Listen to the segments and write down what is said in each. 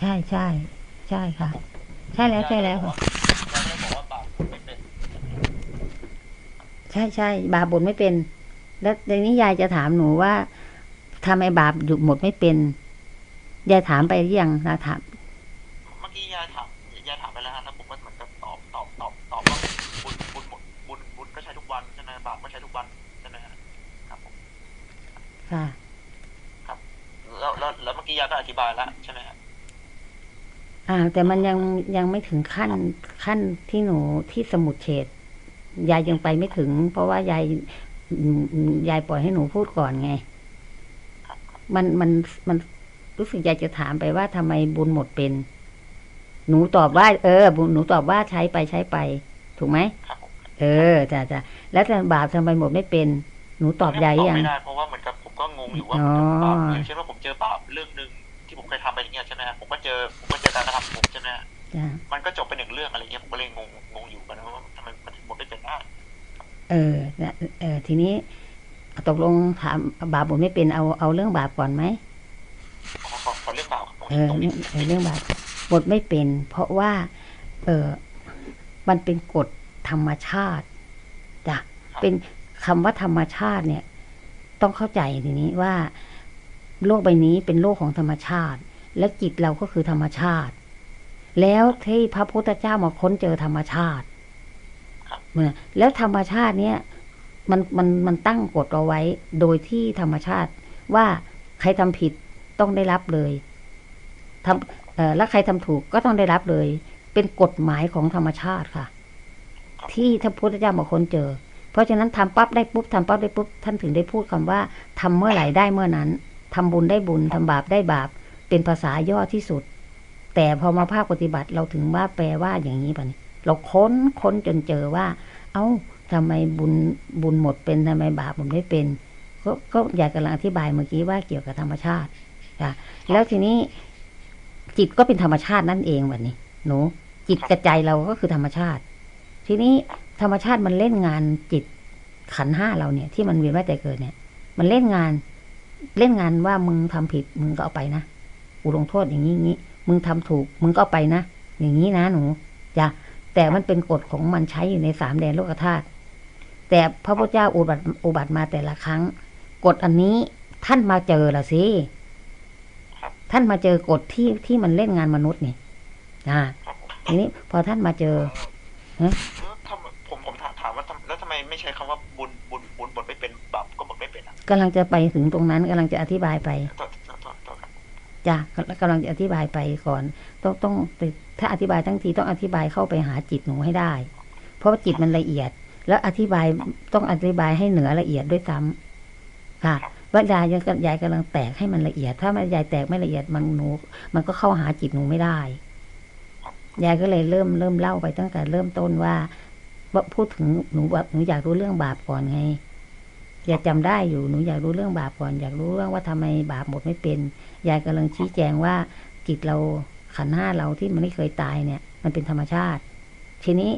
ใช่ใช่ใช่ค่ะ ใช่แล้วใช่แล้วค่ะยายก็เลยบอกว่าบาปไม่เป็นใช่ใช่บาปบทไม่เป็น แล้วในนี้ยายจะถามหนูว่าทำไมบาปหยุดหมดไม่เป็นยายถามไปหรือยังนะถามเมื่อกี้ยายถามยายถามไปแล้วฮะแล้วผมก็เหมือนกับตอบตอบตอบตอบว่าบุญบุญหมดบุญบุญก็ใช้ทุกวันใช่ไหมบาปก็ใช้ทุกวันใช่ไหมฮะครับผมค่ะ แล้วแล้วแล้วเมื่อกี้ยายก็อธิบายแล้วใช่ไหมฮะ อ่า แต่มันยังยังไม่ถึงขั้นขั้นที่หนูที่สมุดเฉดยายยังไปไม่ถึง เพราะว่ายายอืมอืมยายปล่อยให้หนูพูดก่อนไง มันมันมันรู้สึกอยากจะถามไปว่าทำไมบุญหมดเป็น หนูตอบว่า เออบุญหนูตอบว่าใช้ไปใช้ไป ถูกไหมครับผมเออจ้ะจ้ะแล้วแต่บาปทำไมหมดไม่เป็น หนูตอบยายตอบยังไม่ได้เพราะว่าเหมือนกับผมก็งงอยู่ว่าอ๋อบาปอย่างเช่นว่าผมเจอบาปเรื่องหนึ่ง ที่ผมเคยทำไปอย่างเงี้ยใช่ไหมฮะผมก็เจอผมก็เจอการกระทำของผมใช่ไหมฮะจ้ะมันก็จบไปหนึ่งเรื่องอะไรเงี้ยผมก็เลยงงงงอยู่กันนะว่าทำไมมันถึงหมดไม่เป็นได้เออเนี่ยเออทีนี้ตกลงถามบาปหมดไม่เป็นเอาเอาเรื่องบาปก่อนไหมขอขอขอเรื่องบาปครับตรงเอนี้อตรงเรื่นี้องเออเรื่องบาปหมดไม่เป็น เพราะว่า เออมันเป็นกฎธรรมชาติจ้ะเป็นคำว่าธรรมชาติเนี่ย ต้องเข้าใจทีนี้ว่า โลกใบนี้เป็นโลกของธรรมชาติ และจิตเราก็คือธรรมชาติ แล้วที่พระพุทธเจ้ามาค้นเจอธรรมชาติเมื่อแล้วธรรมชาติเนี่ยมันมันมันตั้งกฎเอาไว้ โดยที่ธรรมชาติว่าใครทำผิดต้องได้รับเลยทำเอ่อแล้วใครทำถูกก็ต้องได้รับเลย เป็นกฎหมายของธรรมชาติค่ะ ที่พระพุทธเจ้ามาค้นเจอ เพราะฉะนั้นทำปั๊บได้ปุ๊บทำปั๊บได้ปุ๊บท่านถึงได้พูดคำว่าทำเมื่อไหร่ได้เมื่อนั้น ทำบุญได้บุญทำบาปได้บาป เป็นภาษาย่อที่สุด แต่พอมาภาคปฏิบัติเราถึงว่าแปลว่าอย่างนี้ป่ะนี่เราค้นค้นจนเจอว่า เอ้าทำไมบุญบุญหมดเป็นทำไมบาปผมไม่เป็น ก็ก็อยากกำลังอธิบายเมื่อกี้ว่าเกี่ยวกับธรรมชาติจ้ะแล้วทีนี้จิตก็เป็นธรรมชาตินั่นเองวันนี้หนูจิตกระใจเราก็คือธรรมชาติ ทีนี้ธรรมชาติมันเล่นงานจิตขันห้าเราเนี่ย ที่มันเวียนว่ายแต่เกิดเนี่ย มันเล่นงาน เล่นงานว่ามึงทำผิดมึงก็เอาไปนะกูลงโทษอย่างนี้งี้มึงทำถูก มึงก็เอาไปนะอย่างนี้นะหนูจ้ะแต่มันเป็นกฎของมันใช้อยู่ในสามแดนโลกธาตุแต่พระพุทธเจ้าอุบัติอุบัติมาแต่ละครั้งกฎอันนี้ท่านมาเจอละสิท่านมาเจอกฎที่ที่มันเล่นงานมนุษย์นี่อ่าทีนี้พอท่านมาเจอแล้ผมผมถามว่าแล้วทำไมไม่ใช้คำว่าบุญบุญบุญบาปก็หมดไม่เป็น กำลังจะไปถึงตรงนั้นกำลังจะอธิบายไปต่อต่อต่อต่อครับจ้ะกำลังจะอธิบายไปก่อน ต้องต้องถ้าอธิบายทั้งทีต้องอธิบายเข้าไปหาจิตหนูให้ได้ เพราะว่าจิตมันละเอียด แล้วอธิบายต้องอธิบายให้เหนือละเอียดด้วยซ้ำค่ะว่ายายยังยายกำลังแตกให้มันละเอียด ถ้ามันยายแตกไม่ละเอียดมันหนู มันก็เข้าหาจิตหนูไม่ได้ยายก็เลยเริ่มเริ่มเล่าไปตั้งแต่เริ่มต้นว่าว่าพูดถึงหนูแบบหนูอยากรู้เรื่องบาปก่อนไงอ ยากจำได้อยู่หนูอยากรู้เรื่องบาปก่อน อยากรู้เรื่องว่าทำไมบาปหมดไม่เป็นยายกำลังชี้แจงว่าจิตเราขันห้าเราที่มันไม่เคยตายเนี่ย มันเป็นธรรมชาติ ทีนี้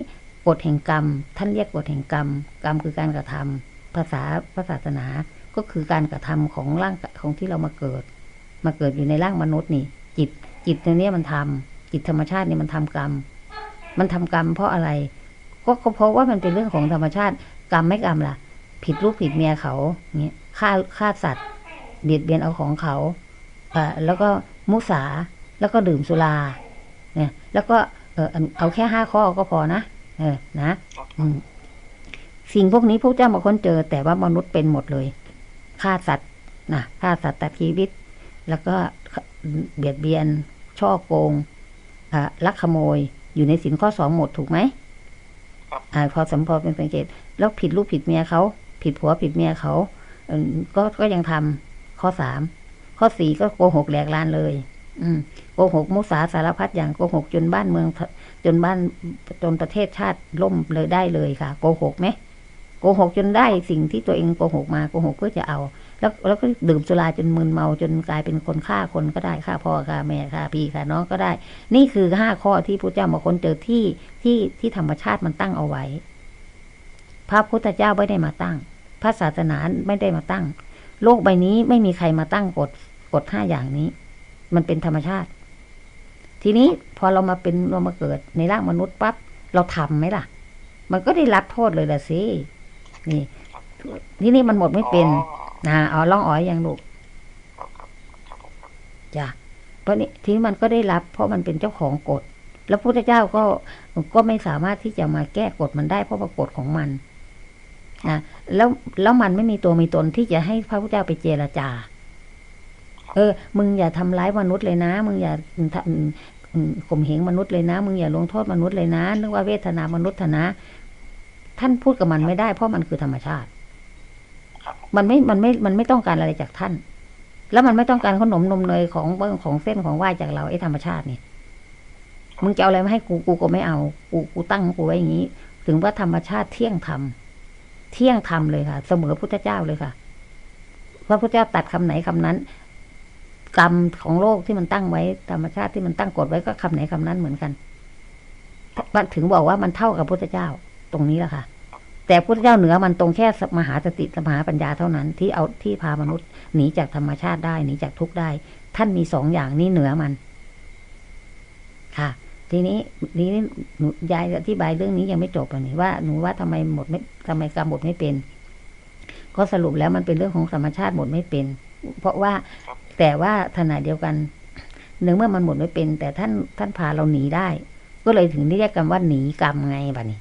กฎแห่งกรรม ท่านเรียกกฎแห่งกรรม กรรมคือการกระทำภาษาพระศาสนาก็คือการกระทำของร่างของที่เรามาเกิด มาเกิดอยู่ในร่างมนุษย์นี่ จิตจิตตัวนี้มันทำจิตธรรมชาตินี่มันทำกรรม มันทำกรรมเพราะอะไรก็ก็เพราะว่ามันเป็นเรื่องของธรรมชาติ กรรมไม่กรรมล่ะ ผิดลูกผิดเมียเขาเงี้ยฆ่าฆ่าสัตว์ เบียดเบียนเอาของเขาอ่าแล้วก็มุสาแล้วก็ดื่มสุราเนี่ย แล้วก็เออเอาแค่ห้าข้อก็พอนะเออนะอืมสิ่งพวกนี้พวกเจ้ามาค้นเจอ แต่ว่ามนุษย์เป็นหมดเลยฆ่าสัตว์นะฆ่าสัตว์ตัดชีวิต แล้วก็เบียดเบียน ช่อโกงอ่าลักขโมยอยู่ในสินข้อสองหมดถูกไหมครับอ่าพอสมพอเป็นสังเกต แล้วผิดลูกผิดเมียเขา ผิดผัวผิดเมียเขาก็ก็ยังทำข้อสามข้อสี่ก็โกหกแหลกลานเลย อืมโกหกมุสาสารพัดอย่างโกหกจนบ้านเมือง จนบ้านจนประเทศชาติล่มเลยได้เลยค่ะ โกหกไหมโกหกจนได้สิ่งที่ตัวเองโกหกมาโกหกเพื่อจะเอา แล้วแล้วก็ดื่มสุราจนมึนเมาจนกลายเป็นคนฆ่าคนก็ได้ฆ่าพ่อฆ่าแม่ฆ่าพี่ฆ่าน้องก็ได้ นี่คือห้าข้อที่พระเจ้ามาค้นเจอที่ที่ที่ธรรมชาติมันตั้งเอาไว้ พระพุทธเจ้าไม่ได้มาตั้ง พระศาสนาไม่ได้มาตั้ง โลกใบนี้ไม่มีใครมาตั้งกฎกฎห้าอย่างนี้ มันเป็นธรรมชาติ ทีนี้พอเรามาเป็นเรามาเกิดในร่างมนุษย์ปั๊บเราทำไหมล่ะ มันก็ได้รับโทษเลยละสินี่ ทีนี้มันหมดไม่เป็นอ๋อนะเอาล่องอ๋อยอย่างลูกครับครับครับผมครับจ้ะเพราะนี้ทีนี้มันก็ได้รับ เพราะมันเป็นเจ้าของกฎ แล้วพระพุทธเจ้าก็ก็ไม่สามารถที่จะมาแก้กฎมันได้เพราะว่ากฎของมัน นะแล้วแล้วมันไม่มีตัวมีตนที่จะให้พระพุทธเจ้าไปเจรจา เออ มึงอย่าทำร้ายมนุษย์เลยนะ มึงอย่าข่มเหงมนุษย์เลยนะ มึงอย่าลงโทษมนุษย์เลยนะนึกว่าเวทนามนุษย์นะ ท่านพูดกับมันไม่ได้เพราะมันคือธรรมชาติ มันไม่ มันไม่ มันไม่ต้องการอะไรจากท่าน แล้วมันไม่ต้องการขนมนมเนยของของเส้นของไหวจากเราไอ้ธรรมชาตินี่ มึงจะเอาอะไรมาให้กู กูก็ไม่เอา กู กูตั้งกูไว้อย่างนี้ ถึงว่าธรรมชาติเที่ยงธรรม เที่ยงธรรมเลยค่ะ เสมอพุทธเจ้าเลยค่ะพระพุทธเจ้าตัดคำไหนคำนั้น กรรมของโลกที่มันตั้งไว้ธรรมชาติที่มันตั้งกฎไว้ก็คำไหนคำนั้นเหมือนกันมันถึงบอกว่ามันเท่ากับพุทธเจ้าตรงนี้แหละค่ะ แต่พุทธเจ้าเหนือมันตรงแค่มหาสติมหาปัญญาเท่านั้นที่เอาที่พามนุษย์หนีจากธรรมชาติได้หนีจากทุกข์ได้ ท่านมีสองอย่างนี้เหนือมัน ค่ะ ทีนี้ทีนี้หนูยายอธิบายเรื่องนี้ยังไม่จบอะนี่ว่าหนูว่าทำไมหมดไม่ทำไมกรรมหมดไม่เป็น ก็สรุปแล้วมันเป็นเรื่องของธรรมชาติหมดไม่เป็น เพราะว่าแต่ว่าขณะเดียวกันเนื่องเมื่อมันหมดไม่เป็น แต่ท่านท่านพาเราหนีได้ ก็เลยถึงได้เรียกกันว่าหนีกรรมไงบัดนี้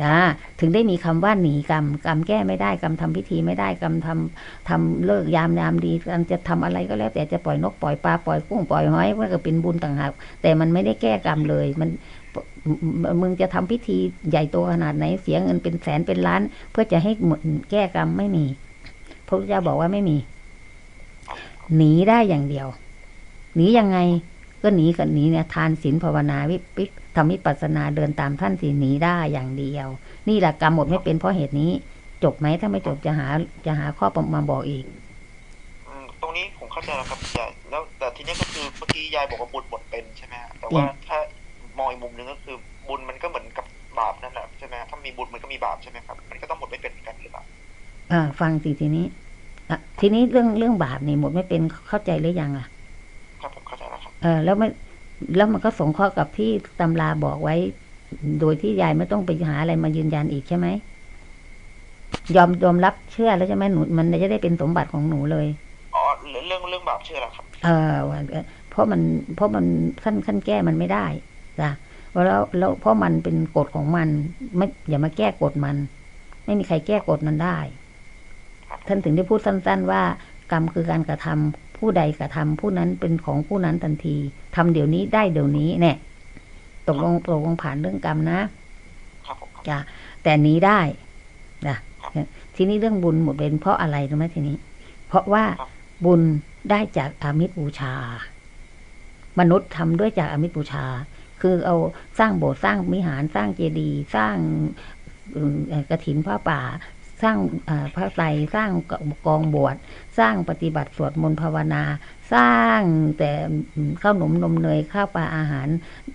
อ่าถึงได้มีคำว่าหนีกรรมกรรมแก้ไม่ได้กรรมทำพิธีไม่ได้กรรมทำทำเลิกยามยามดีกรรมจะทำอะไรก็แล้ว แต่จะปล่อยนกปล่อยปลาปล่อยกุ้งปล่อยหอยมันก็เป็นบุญต่างหากแต่มันไม่ได้แก้กรรมเลยมันมึงจะทำพิธีใหญ่โตขนาดไหนเสียเงินเป็นแสนเป็นล้าน เพื่อจะให้หมดแก้กรรมไม่มีพระพุทธเจ้าบอกว่าไม่มีหนีได้อย่างเดียวหนียังไงก็หนีกันหนีเนี่ยทานศีลภาวนาวิปิ ทำวิปัสสนาเดินตามท่านสิหนีได้อย่างเดียว นี่แหละกรรมหมดไม่เป็นเพราะเหตุนี้ จบไหมถ้าไม่จบจะหาจะหาข้อประมาบอกอีกอืมตรงนี้ผมเข้าใจแล้วครับยายแล้วแต่ทีนี้ก็คือเมื่อกี้ยายบอกว่าบุญหมดเป็นใช่ไหมฮะแต่ว่าถ้ามองอีกมุมหนึ่งก็คือบุญมันก็เหมือนกับบาปนั่นแหละใช่ไหมฮะถ้ามีบุญมันก็มีบาปใช่ไหมครับมันก็ต้องหมดไม่เป็นเหมือนกันหรือเปล่าอ่า ฟังสิทีนี้อะทีนี้เรื่องเรื่องบาปนี่หมดไม่เป็นเข้าใจหรือยังอะครับผมเข้าใจแล้วครับเออแล้วไม่ แล้วมันก็สงเคราะห์กับที่ตำราบอกไว้ โดยที่ยายไม่ต้องไปหาอะไรมายืนยันอีกใช่ไหมยอมยอมรับเชื่อแล้วใช่ไหมหนูมันจะได้เป็นสมบัติของหนูเลยอ๋อเรื่องเรื่องเรื่องบาปเชื่อแล้วครับ เออว่าเพราะมันเพราะมันขั้นขั้นแก้มันไม่ได้จ้ะแล้วแล้วเพราะมันเป็นกฎของมัน ไม่อย่ามาแก้กฎมัน ไม่มีใครแก้กฎมันได้ ท่านถึงได้พูดสั้น ๆ ว่ากรรมคือการกระทำ ผู้ใดกระทำผู้นั้นเป็นของผู้นั้นทันทีทำเดี๋ยวนี้ได้เดี๋ยวนี้เนี่ยตกลงตกลงผ่านเรื่องกรรมนะครับผมครับจ้ะแต่หนี้ได้นะทีนี้เรื่องบุญหมดเป็นเพราะอะไรรู้ไหมทีนี้ เพราะว่าบุญได้จากอามิตรบูชา มนุษย์ทำด้วยจากอามิตรบูชา คือเอาสร้างโบสถ์สร้างมิหารสร้างเจดีย์สร้างเอ่อกระถินผ้าป่า สร้างพระไตรสร้างกองบวชสร้างปฏิบัติสวดมนต์ภาวนา สร้างแต่ข้าวหนมนมเนยข้าวปลาอาหาร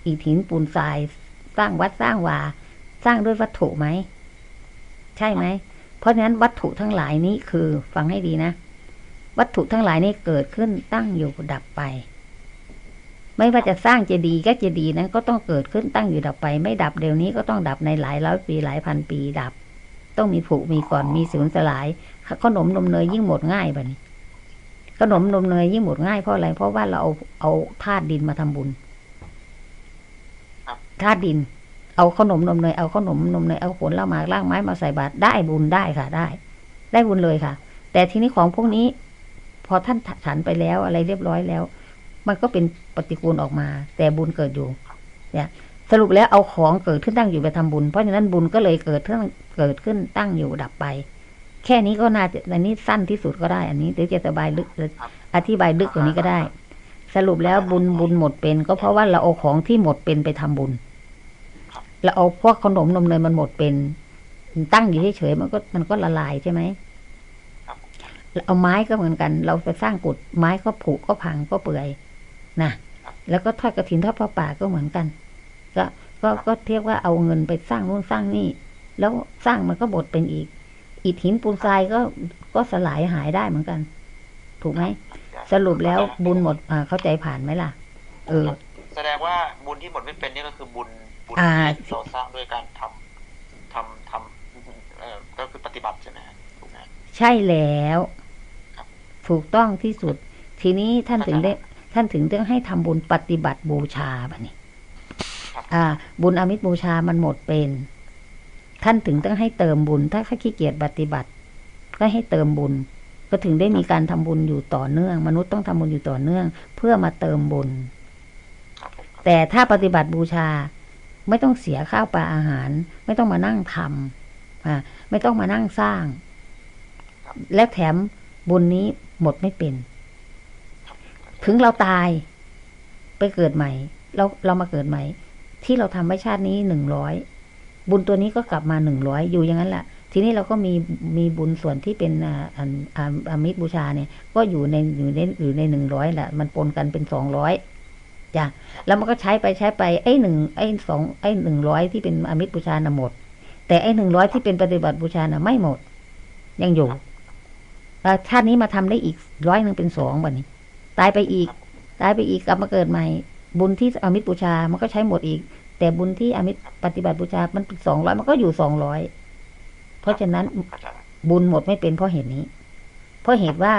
อีถินปูนทราย สร้างวัดสร้างวาสร้างด้วยวัตถุไหม ใช่ไหม เพราะฉะนั้นวัตถุทั้งหลายนี้คือฟังให้ดีนะ วัตถุทั้งหลายนี้เกิดขึ้นตั้งอยู่ดับไป ไม่ว่าจะสร้างเจดีย์ก็เจดีย์นั้นก็ต้องเกิดขึ้นตั้งอยู่ดับไป ไม่ดับเดี๋ยวนี้ก็ต้องดับในหลายร้อยปีหลายพันปีดับ ต้องมีผุมีก่อนมีสูญสลายขนมนมเนยยิ่งหมดง่ายแบบนี้ ขนมนมเนยยิ่งหมดง่ายเพราะอะไรเพราะว่าเราเอาเอาธาตุดินมาทำบุญครับธาตุดิน เอาขนมนมเนยเอาขนมนมเนยเอาผลละหมากล่างไม้มาใส่บาตรได้บุญได้ค่ะ ได้ ได้บุญเลยค่ะ แต่ทีนี้ของพวกนี้ พอท่านฉันไปแล้วอะไรเรียบร้อยแล้ว มันก็เป็นปฏิกูลออกมา แต่บุญเกิดอยู่เนี่ย สรุปแล้วเอาของเกิดขึ้นตั้งอยู่ไปทำบุญ เพราะฉะนั้นบุญก็เลยเกิดขึ้นเกิดขึ้นตั้งอยู่ดับไป แค่นี้ก็น่าจะอันนี้สั้นที่สุดก็ได้ อันนี้หรือจะสบายลึกอธิบายลึกกว่านี้ก็ได้ สรุปแล้วบุญบุญหมดเป็น ก็เพราะว่าเราเอาของที่หมดเป็นไปทำบุญเราเอาพวกขนมนมเนยมันหมดเป็น ตั้งอยู่เฉยๆมันก็มันก็ละลายใช่ไหมครับเอาไม้ก็เหมือนกัน เราไปสร้างกุดไม้ก็ผุก็พังก็เปื่อยนะแล้วก็ทอดกระถินทอดผ้าป่าก็เหมือนกัน ก็ก็ก็เทียกว่าเอาเงินไปสร้างนู่นสร้างนี่ แล้วสร้างมันก็บดเป็นอีก อิฐหินปูนทรายก็ก็สลายหายได้เหมือนกัน ถูกไหมสรุปแล้วบุญหมดอ่าเข้าใจผ่านไหมล่ะ เออ แสดงว่าบุญที่หมดไม่เป็นนี่ก็คือบุญบุญอ่าที่เราสร้างด้วยการทำทำทำเอ่อก็คือปฏิบัติใช่ไหมฮะถูกไหมฮะใช่แล้วครับถูกต้องที่สุด ทีนี้ท่านถึงได้ ท่านถึงต้องให้ทำบุญปฏิบัติบูชาแบบนี้ครั บุญอามิตรบูชามันหมดเป็น ท่านถึงต้องให้เติมบุญ ถ้าเขาขี้เกียจปฏิบัติ ก็ให้เติมบุญ ก็ถึงได้มีการทำบุญอยู่ต่อเนื่อง มนุษย์ต้องทำบุญอยู่ต่อเนื่อง เพื่อมาเติมบุญ แต่ถ้าปฏิบัติบูชาไม่ต้องเสียข้าวปลาอาหาร ไม่ต้องมานั่งทำอ่าไม่ต้องมานั่งสร้าง และแถมบุญนี้หมดไม่เป็น ถึงเราตายไปเกิดใหม่ เราเรามาเกิดใหม่ ที่เราทำไว้ชาตินี้หนึ่งร้อยบุญตัวนี้ก็กลับมาหนึ่งร้อยอยู่อย่างนั้นแหละทีนี้เราก็มีมีบุญส่วนที่เป็นอ่าอันอาอามิตบูชาเนี่ย ก็อยู่ในอยู่ในอยู่ในหนึ่งร้อยแหละ มันปนกันเป็นสองร้อยจ้ะแล้วมันก็ใช้ไปใช้ไปไอ้หนึ่งไอ้สองไอ้หนึ่งร้อยที่เป็นอามิตบูชาน่ะหมด แต่ไอ้หนึ่งร้อยที่เป็นปฏิบัติบูชาน่ะไม่หมด ยังอยู่แล้วชาตินี้มาทำได้อีกร้อยหนึ่งเป็นสองวันนี้ ตายไปอีก ตายไปอีกกลับมาเกิดใหม่ บุญที่อามิตบูชา มันก็ใช้หมดอีก แต่บุญที่อามิตปฏิบัติบูชา มันสองร้อยมันก็อยู่สองร้อย เพราะฉะนั้นบุญหมดไม่เป็นเพราะเหตุนี้ เพราะเหตุว่า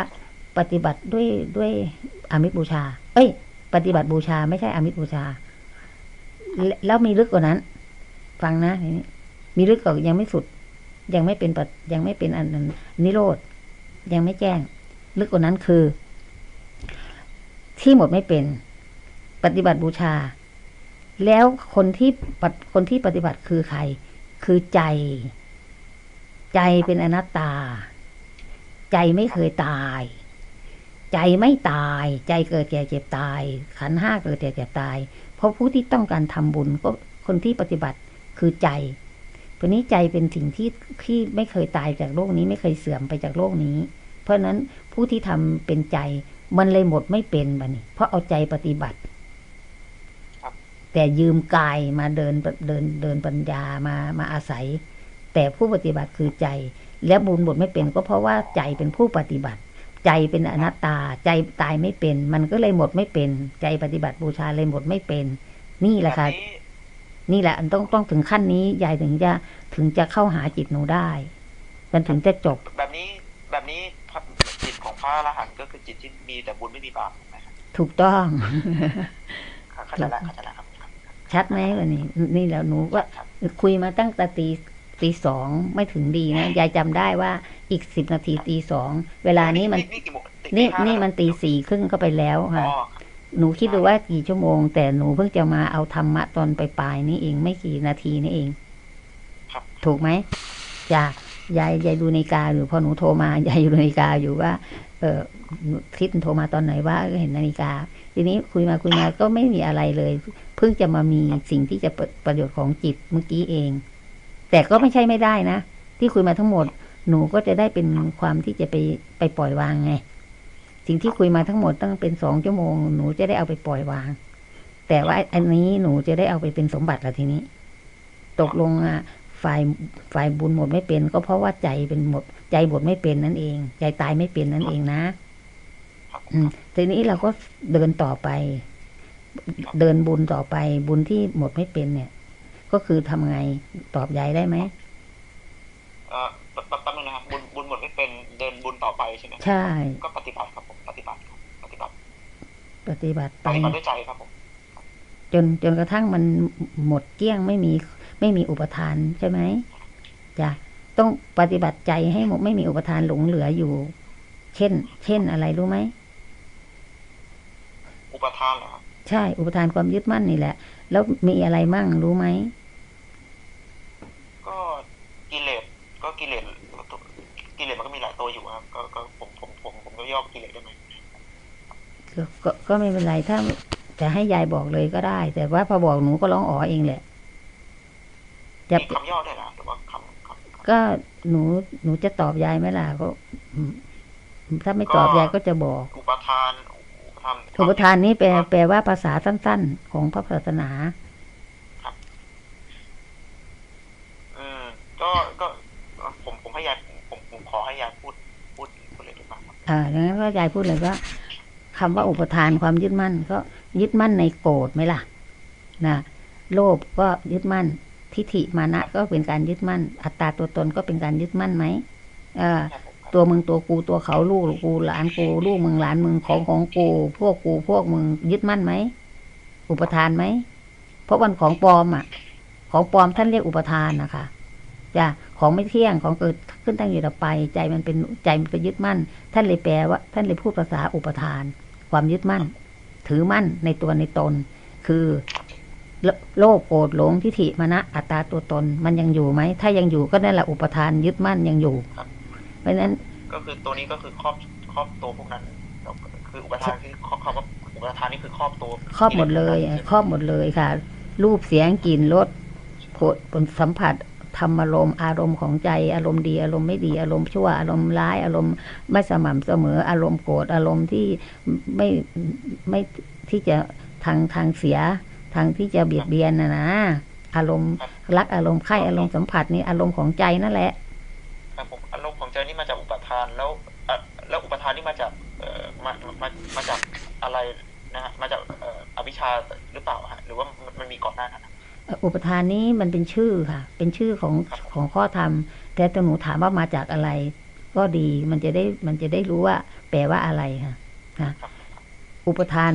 ปฏิบัติด้วยด้วยอามิตบูชา เอ้ย ปฏิบัติบูชาไม่ใช่อามิตบูชา แล้วมีลึกกว่านั้น ฟังนะมีลึกกว่ายังไม่สุด ยังไม่เป็นปฏิยังไม่เป็นอันนั้นนิโรธยังไม่แจ้ง ลึกกว่านั้นคือ ที่หมดไม่เป็น ปฏิบัติบูชา แล้วคนที่ปฏิคนที่ปฏิบัติคือใคร คือใจ ใจเป็นอนัตตา ใจไม่เคยตาย ใจไม่ตาย ใจเกิดแก่เจ็บตาย ขันห้าเกิดแก่เจ็บตาย เพราะผู้ที่ต้องการทำบุญก็คนที่ปฏิบัติคือใจเพราะนี้ใจเป็นสิ่งที่ที่ไม่เคยตายจากโลกนี้ไม่เคยเสื่อมไปจากโลกนี้ เพราะฉะนั้นผู้ที่ทำเป็นใจมันเลยหมดไม่เป็นบันี้ เพราะเอาใจปฏิบัติ แต่ยืมกายมาเดินเดินเดินปัญญามามาอาศัย แต่ผู้ปฏิบัติคือใจ และบุญหมดไม่เป็นก็เพราะว่าใจเป็นผู้ปฏิบัติ ใจเป็นอนัตตาใจตายไม่เป็น มันก็เลยหมดไม่เป็น ใจปฏิบัติบูชาเลยหมดไม่เป็น นี่แหละค่ะแบบนี้นี่แหละต้องต้องถึงขั้นนี้ยายถึงจะถึงจะเข้าหาจิตหนูได้ มันถึงจะจบ แบบนี้แบบนี้พระจิตของพระอรหันต์ก็คือจิตที่มีแต่บุญไม่มีบาปถูกไหมครับถูกต้องเข้าใจแล้วเข้าใจแล้วครับครับ ชัดไหมวันนี้ นี่แล้วหนูก็ครับคุยมาตั้งแต่ตีตีสองไม่ถึงดีนะยายจำได้ว่าอีกสิบนาทีตีสองเวลานี้มันนี่กี่โมงตีนี่ห้านี่มันตีสี่ครึ่งก็ไปแล้วอ๋อค่ะครับหนูคิดดูว่ากี่ชั่วโมง แต่หนูเพิ่งจะมาเอาธรรมะตอนปลายๆนี่เองไม่กี่นาทีนี่เองครับถูกไหมจ้ะยายยายดูในาฬิกาอยู่พอหนูโทรมายายดูนาฬิกาอยู่ว่า เออทิศโทรมาตอนไหนว่าเห็นนาฬิกา ทีนี้คุยมาคุยมาก็ไม่มีอะไรเลย เพิ่งจะมามีสิ่งที่จะปประโยชน์ของจิตเมื่อกี้เอง แต่ก็ไม่ใช่ไม่ได้นะ ที่คุยมาทั้งหมด หนูก็จะได้เป็นความที่จะไปไปปล่อยวางไง สิ่งที่คุยมาทั้งหมดตั้งเป็นสองชั่วโมง หนูจะได้เอาไปปล่อยวาง แต่ว่าอันนี้หนูจะได้เอาไปเป็นสมบัติละทีนี้ ตกลงอะฝ่ายฝ่ายบุญหมดไม่เป็น ก็เพราะว่าใจเป็นหมด ใจหมดไม่เป็นนั่นเอง ใจตายไม่เป็นนั่นเองนะ ทีนี้เราก็เดินต่อไป เดินบุญต่อไป บุญที่หมดไม่เป็นเนี่ย ก็คือทำไงตอบยายได้ไหมเอ่อแป๊บแป๊บนึงนะครับบุญบุญหมดไม่เป็นเดินบุญต่อไปใช่ไหมใช่ ก็ปฏิบัติครับผมปฏิบัติครับปฏิบัติ ปฏิบัติปไปฏิบัติด้วยใจครับผมจนจนกระทั่งมันหมดเกลี้ยงไม่มีไม่มีอุปทานใช่ไหมจ้ะต้องปฏิบัติใจให้หมดไม่มีอุปทานหลงเหลืออยู่ เช่น เช่นอะไรรู้ไหม อุปทานเหรอครับใช่ อุปทานความยึดมั่นนี่แหละ แล้วมีอะไรมั่งรู้ไหม ก็กิเลสก็กิเลสกิเลสมันก็มีหลายตัวอยู่ครับ ก็ก็ผมผมผมผมก็ย่อกิเลสได้ไหมก็ก็ก็ไม่เป็นไรถ้าจะให้ยายบอกเลยก็ได้ แต่ว่าพอบอกหนูก็ร้องอ๋อเองแหละจะมีคำย่อได้วยเหรอหรือว่าคำคำก็หนูหนูจะตอบยายไหมล่ะก็อืมถ้าไม่ตอบยายก็จะบอก อุปทาน อุปทานอุปทานนี้แปลแปลว่าภาษาสั้น ๆ ของพระศาสนาอืมก็ก็ผมผมให้ยายผมผมขอให้ยายพูดพูดพูดเลยดีกว่าครับอ่าดังนั้นก็ยายพูดเลยว่าคำว่าอุปทานความยึดมั่น ก็ยึดมั่นในโกรธไหมล่ะนะโลภก็ยึดมั่น ทิฏฐิมานะก็เป็นการยึดมั่น อัตตาตัวตนก็เป็นการยึดมั่นไหมเออครับผมครับ ตัวมึงตัวกูตัวเขาลูกกูหลานกูลูกมึงหลานมึงของของกู พวกกูพวกมึงยึดมั่นไหมอุปทานไหมเพราะวันของปลอมอะ ของปลอมท่านเรียกอุปทานนะคะจ้ะของไม่เที่ยงของเกิดขึ้นตั้งอยู่ดับไป ใจมันเป็นใจมันไปยึดมั่น ท่านเลยแปลว่า ท่านเลยพูดภาษาอุปทาน ความยึดมั่น ถือมั่นในตัวในตน คือโลภโกรธหลงทิฏฐิมานะอัตตาตัวตน มันยังอยู่ไหม ถ้ายังอยู่ก็นั่นแหละอุปทานยึดมั่นยังอยู่ เพราะฉะนั้น ก็คือตัวนี้ก็คือครอบครอบตัวพวกนั้น คืออุปทานคือครอบคำว่าอุปทานนี่คือครอบตัวครอบหมดเลยใช่ไหมครอบหมดเลยค่ะ รูปเสียงกลิ่นรสโผฏผลสัมผัสธรรมอารมณ์อารมณ์ของใจอารมณ์ดีอารมณ์ไม่ดีอารมณ์ชั่วอารมณ์ร้าย อารมณ์ไม่สม่ำเสมอ อารมณ์โกรธอารมณ์ที่ไม่ไม่ที่จะทางทางเสียทางที่จะเบียดเบียนนะนะอารมณ์รักอารมณ์ใคร่อารมณ์สัมผัสนี่อารมณ์ของใจนั่นแหละ ครับผมอารมณ์ของใจนี่มาจากอุปทานแล้วอะแล้วอุปทานนี่มาจากเอ่อมามามาจากอะไรนะฮะมาจากเอ่ออวิชชาหรือเปล่าฮะหรือว่ามันมันมีก่อนหน้านั้นอะอุปทานนี้มันเป็นชื่อค่ะ เป็นชื่อของของข้อธรรม แต่ตัวหนูถามว่ามาจากอะไร ก็ดีมันจะได้มันจะได้รู้ว่า แปลว่าอะไรค่ะนะอุปทาน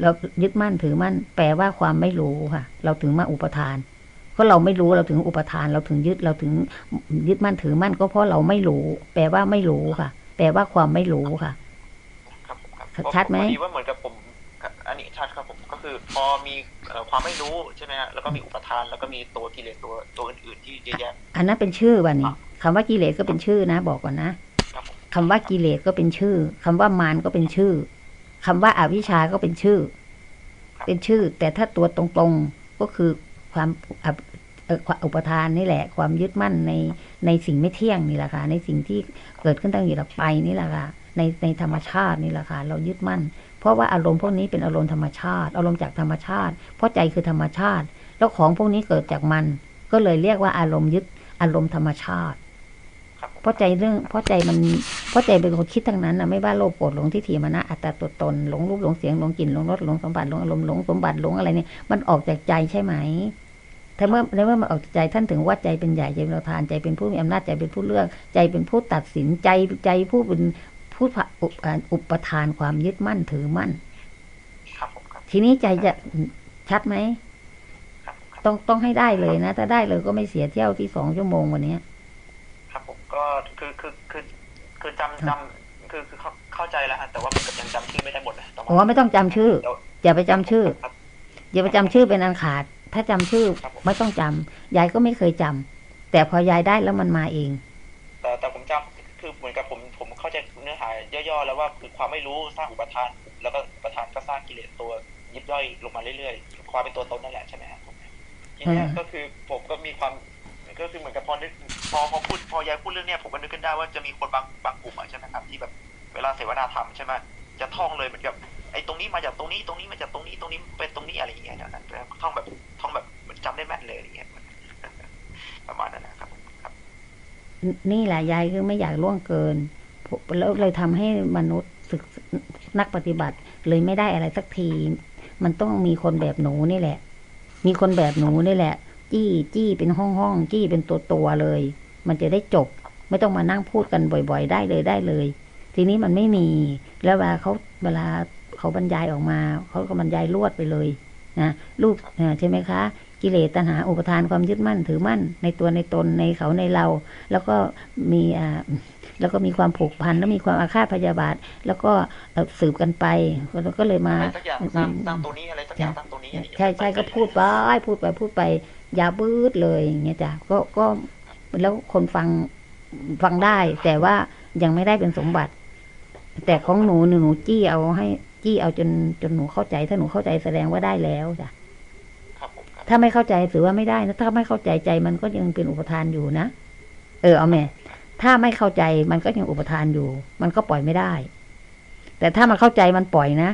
เรายึดมั่นถือมั่น แปลว่าความไม่รู้ค่ะ เราถึงมาอุปทาน ก็เราไม่รู้เราถึงอุปทานเราถึงยึดเราถึงยึดมั่นถือมั่นก็เพราะเราไม่รู้ แปลว่าไม่รู้ค่ะ แปลว่าความไม่รู้ค่ะครับผมครับชัดไหมพอดีว่าเหมือนกับผมครับอันนี้ชัดครับผมก็คือพอมีเอ่อความไม่รู้ใช่ไหมฮะแล้วก็มีอุปทานแล้วก็มีตัวกิเลสตัวตัวอื่นๆที่เยอะแยะอันนั้นเป็นชื่อวันนี้คำว่ากิเลสก็เป็นชื่อนะ บอกก่อนนะครับผมคำว่ากิเลสก็เป็นชื่อคำว่ามารก็เป็นชื่อคำว่าอาวิชชาก็เป็นชื่อ เป็นชื่อ แต่ถ้าตัวตรงๆก็คือความ อับเอ่อความอุปทานนี่แหละ ความยึดมั่นในในสิ่งไม่เที่ยงนี่แหละค่ะในสิ่งที่เกิดขึ้นตั้งอยู่ดับไปนี่แหละค่ะในในธรรมชาตินี่แหละค่ะเรายึดมั่น เพราะว่าอารมณ์พวกนี้เป็นอารมณ์ธรรมชาติ อารมณ์จากธรรมชาติ เพราะใจคือธรรมชาติ แล้วของพวกนี้เกิดจากมัน ก็เลยเรียกว่าอารมณ์ยึดอารมณ์ธรรมชาติครับผมเพราะใจเรื่องเพราะใจมันเพราะใจเป็นคนคิดทั้งนั้นนะไม่ว่าโลภโกรธหลงทิฏฐิมานะอัตตาตัวตนหลงรูปหลงเสียงหลงกลิ่นหลงรสหลงสัมผัสหลงอารมณ์หลงสมบัติหลงอะไรเนี่ยมันออกจากใจใช่ไหม ถ้าเมื่อในเมื่อมันออกจากใจท่านถึงว่าใจเป็นใหญ่ใจเป็นประธานใจเป็นผู้มีอำนาจใจเป็นผู้เลือก ใจเป็นผู้ตัดสินใจใจผู้เป็นผู้ผะอุปอ่าอุปทานความยึดมั่นถือมั่นครับผมครับทีนี้ใจจะชัดไหมครับผมครับต้องต้องให้ได้เลยนะ ถ้าได้เลยก็ไม่เสียเที่ยวที่สองชั่วโมงวันนี้ครับผมก็คือคือคือคือจำจำคือคือเข้าเข้าใจแล้วฮะแต่ว่ามันก็ยังจำชื่อไม่ได้หมดนะแต่ว่าโอ้ไม่ต้องจำชื่อเดี๋ยวอย่าไปจำชื่อครับอย่าไปจำชื่อเป็นอันขาด ถ้าจำชื่อครับผมไม่ต้องจำยายก็ไม่เคยจำแต่พอยายได้แล้วมันมาเอง แต่แต่ผมจำคือเหมือนกับผมผมเข้าใจเนื้อหาย่อๆแล้วว่าคือความไม่รู้สร้างอุปทาน แล้วก็อุปทานก็สร้างกิเลสตัวยิบย่อยลงมาเรื่อยๆ ความเป็นตัวตนนั่นแหละใช่ไหมครับผมทีเนี้ยอ่าก็คือผมก็มีความก็คือเหมือนกับพอนึกพอพอพูดพอยายพูดเรื่องเนี้ยผมก็นึกขึ้นได้ว่าจะมีคนบางบางกลุ่มอะใช่ไหมครับที่แบบเวลาเสวนาธรรมใช่ไหม จะท่องเลยเหมือนกับไอ้ตรงนี้มาจากตรงนี้ตรงนี้มาจากตรงนี้ตรงนี้เป็นตรงนี้อะไรอย่างเงี้ยนะท่องแบบท่องแบบเหมือนจำได้แม่นเลยอะไรอย่างเงี้ยประมาณนั้นนะครับครับ นี่แหละยายคือไม่อยากล่วงเกินแล้วเลยทำให้มนุษย์ศึกนักปฏิบัติเลยไม่ได้อะไรสักที มันต้องมีคนแบบหนูนี่แหละ มีคนแบบหนูนี่แหละ จี้จี้เป็นห้องห้องจี้เป็นตัวตัวเลย มันจะได้จบ ไม่ต้องมานั่งพูดกันบ่อย ๆ ได้เลยได้เลย ทีนี้มันไม่มี แล้วเวลาเขาเวลาเขาบรรยายออกมาเขาก็บรรยายรวดไปเลยนะรูปเอ่อใช่ไหมคะ กิเลสตัณหาอุปทานความยึดมั่นถือมั่น ในตัวในตนในเขาในเรา แล้วก็มีอ่าแล้วก็มีความผูกพันแล้วมีความอาฆาตพยาบาท แล้วก็เอ่อสืบกันไปแล้วก็เลยมาอะไรสักอย่างสร้างสร้างตัวนี้อะไรสักอย่างสร้างตัวนี้อะไรอย่างเงี้ยใช่ใช่ก็พูดไปพูดไปพูดไปอยาบืดเลยอย่างเงี้ยจ้ะก็ก็แล้วคนฟังฟังได้ แต่ว่ายังไม่ได้เป็นสมบัติ แต่ของหนูหนูหนูจี้เอาให้ จี้เอาจนจนหนูเข้าใจ ถ้าหนูเข้าใจแสดงว่าได้แล้วจ้ะครับผมครับถ้าไม่เข้าใจถือว่าไม่ได้นะถ้าไม่เข้าใจใจมันก็ยังเป็นอุปทานอยู่นะเออเอาแม่ถ้าไม่เข้าใจมันก็ยังอุปทานอยู่ มันก็ปล่อยไม่ได้ แต่ถ้ามันเข้าใจมันปล่อยนะ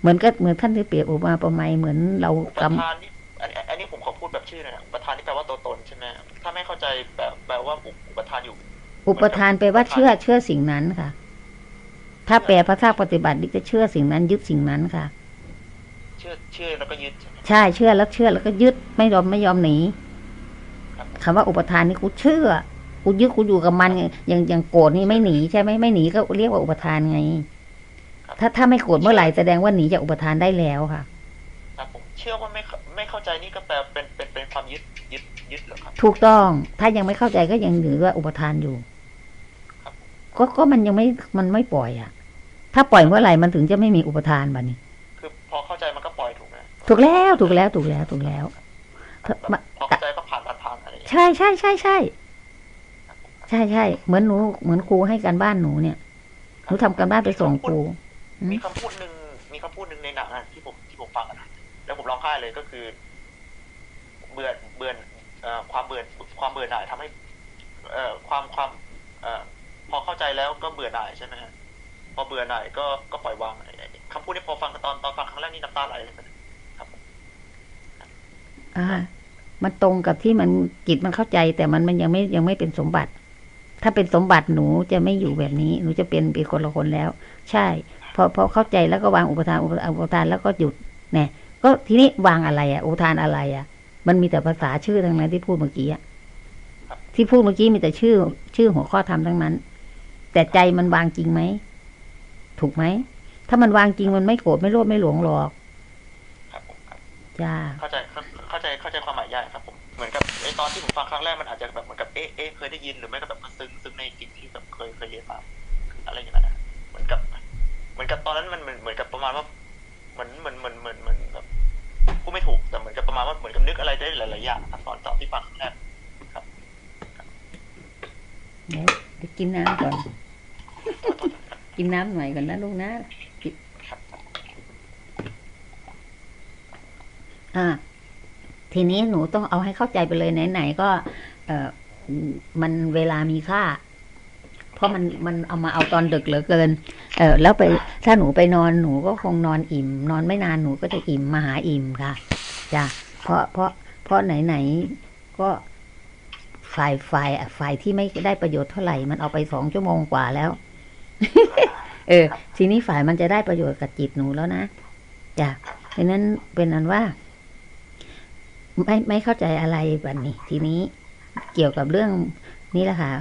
เหมือนก็เหมือนท่านที่เปรียบอุปมาประไมยเหมือนเราอุปกำทานนี่อันนี้อันนี้ผมขอพูดแบบชื่อหนะอุปทานนี่แปลว่าตัวตนใช่ไหมถ้าไม่เข้าใจแปลแปลว่าอุปทานอยู่ อุปทานไปลว่าเชื่อเชื่อสิ่งนั้นค่ะ ถ้าแปลพระธาตุปฏิบัติดิจะเชื่อสิ่งนั้น ยึดสิ่งนั้นค่ะชื่อเชื่อแล้วก็ยึดใช่ไหมใช่เชื่อแล้วเชื่อแล้วก็ยึดไม่ยอมไม่ยอมหนีครับคำว่าอุปทานนี่กูเชื่อกูยึดกูอยู่กับมันไงอย่างอย่างโกรธนี่ไม่หนีใช่ไหมไม่หนีก็เรียกว่าอุปทานไง ถ้าถ้าไม่โกรธเมื่อไหร่แสดงว่าหนีจากอุปทานได้แล้วค่ะครับผมเชื่อว่าไม่เข้าไม่เข้าใจนี่ก็แปลเป็นเป็นเป็นความยึดยึดยึดเหรอครับถูกต้อง ถ้ายังไม่เข้าใจก็ยังถือว่าอุปทานอยู่ครับ ก็ก็มันยังไม่มันไม่ปล่อยอะ ถ้าปล่อยเมื่อไหร่มันถึงจะไม่มีอุปทานบัดนี้คือพอเข้าใจมันก็ปล่อยถูกไหมถูกแล้วถูกแล้วถูกแล้วถูกแล้วแบบพอเข้าใจก็ผ่านผ่านผ่านอะไรอย่างเงี้ยใช่ใช่ใช่ใช่ใช่ใช่เหมือนหนูเหมือนครูให้การบ้านหนูเนี่ยหนูทำการบ้านไปส่งครูอืมมีคำพูดหนึ่งมีคำพูดหนึ่งในหนังอะที่ผมที่ผมฟังอะนะแล้วผมร้องไห้เลยก็คือ เบื่อเบื่อเอ่อความเบื่อความเบื่อหน่ายทำให้ เอ่อความความเอ่อพอเข้าใจแล้วก็เบื่อหน่ายใช่ไหมฮะพอเบื่อหน่ายก็ก็ปล่อยวางอะไรอย่างเงี้ยคำพูดนี้พอฟังตอนตอนฟังครั้งแรกนี่น้ำตาไหลเลยครับผมอ่ามันตรงกับที่มันจิตมันเข้าใจ แต่มันมันยังไม่ยังไม่เป็นสมบัติ ถ้าเป็นสมบัติหนูจะไม่อยู่แบบนี้ หนูจะเป็นเป็นคนละคนแล้ว ใช่พอพอเข้าใจแล้วก็วางอุปทานอุปอุปทานแล้วก็หยุดเนี่ยก็ทีนี้วางอะไรอะอุปทานอะไรอะ มันมีแต่ภาษาชื่อทั้งนั้นที่พูดเมื่อกี้อะที่พูดเมื่อกี้มีแต่ชื่อ ชื่อหัวข้อธรรมทั้งนั้น แต่ใจมันวางจริงไหม ถูกไหม ถ้ามันวางจริงมันไม่โกรธไม่โลภไม่หลงหรอก ครับผมครับจ้าเข้าใจเข้าเข้าใจเข้าใจความหมายยากครับผมเหมือนกับไอตอนที่ผมฟังครั้งแรกมันอาจจะแบบเหมือนกับเอ๊ะเอ๊ะเคยได้ยินหรือไม่ก็แบบมันซึ้งซึ้งในสิ่งที่แบบเคยเคยเรียนมาอะไรอย่างเงี้ยนะเหมือนกับ เหมือนกับตอนนั้นมันเหมือนเหมือนกับประมาณว่าเหมือนเหมือนเหมือนเหมือนเหมือนแบบพูดไม่ถูกแต่เหมือนกับประมาณว่าเหมือนกับนึกอะไรได้หลายๆอย่างครับตอนตอนที่ฟังครั้งแรกเดี๋ยวเดี๋ยวกินน้ำก่อนกิ นน้ำหน่อยก่อนนะลูกนะอ่า ทีนี้หนูต้องเอาให้เข้าใจไปเลยไหนๆก็ เออมันเวลามีค่า เพราะมันมันเอามาเอาตอนดึกเหลือเกิน เออแล้วไปถ้าหนูไปนอนหนูก็คงนอนอิ่ม นอนไม่นานหนูก็จะอิ่มมาหาอิ่มค่ะจ้ะเพราะเพราะเพราะไหนๆก็ฝ่ายฝ่ายฝ่ายที่ไม่ได้ประโยชน์เท่าไหร่ มันเอาไปสองชั่วโมงกว่าแล้ว เออ ทีนี้ฝ่ายมันจะได้ประโยชน์กับจิตหนูแล้วนะจ้ะดังนั้นเป็นอันว่า ไม่ไม่เข้าใจอะไรแบบนี้ ทีนี้เกี่ยวกับเรื่องนี้แหละค่ะ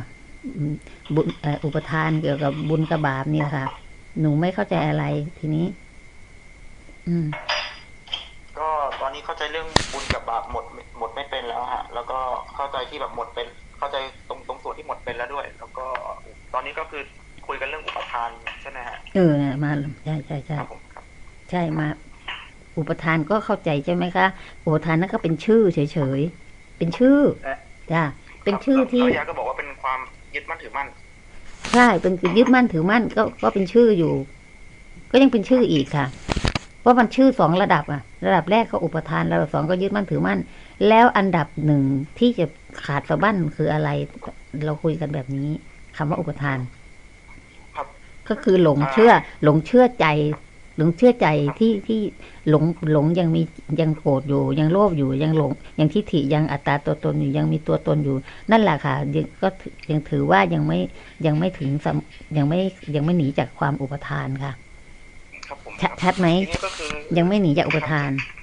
อืมบุญอุปทานเกี่ยวกับบุญกับบาปนี่แหละค่ะ หนูไม่เข้าใจอะไรทีนี้ อืม ก็ตอนนี้เข้าใจเรื่องบุญกับบาปหมดหมดไม่เป็นแล้วฮะ แล้วก็เข้าใจที่แบบหมดเป็น เข้าใจตรงตรงส่วนที่หมดเป็นแล้วด้วย แล้วก็ตอนนี้ก็คือ คุยกันเรื่องอุปทานใช่ไหมฮะเออเนี่ยมาใช่ใช่ใช่ครับผมครับใช่มาอุปทานก็เข้าใจใช่ไหมคะ อุปทานนั่นก็เป็นชื่อเฉยๆ เป็นชื่อและจ้ะเป็นชื่อที่แล้วยาก็บอกว่าเป็นความยึดมั่นถือมั่น ใช่ เป็นคือยึดมั่นถือมั่นก็ก็เป็นชื่ออยู่ ก็ยังเป็นชื่ออีกค่ะ เพราะมันชื่อสองระดับอะระดับแรกก็อุปทาน ระดับสองก็ยึดมั่นถือมั่น แล้วอันดับหนึ่งที่จะขาดสะบั้นคืออะไร เราคุยกันแบบนี้คำว่าอุปทานครับ ก็คือหลงเชื่อ หลงเชื่อใจ หลงเชื่อใจที่ที่หลงหลงยังมียังโกรธอยู่ ยังโลภอยู่ยังหลงยังทิฏฐิยังอัตตาตัวตนอยู่ยังมีตัวตนอยู่ นั่นแหละค่ะยังก็ถือยังถือว่ายังไม่ยังไม่ถึงสำยังไม่ยังไม่หนีจากความอุปทานค่ะ ครับผมชัดชัดไหมทีนี้ก็คือยังไม่หนีจากอุปทานค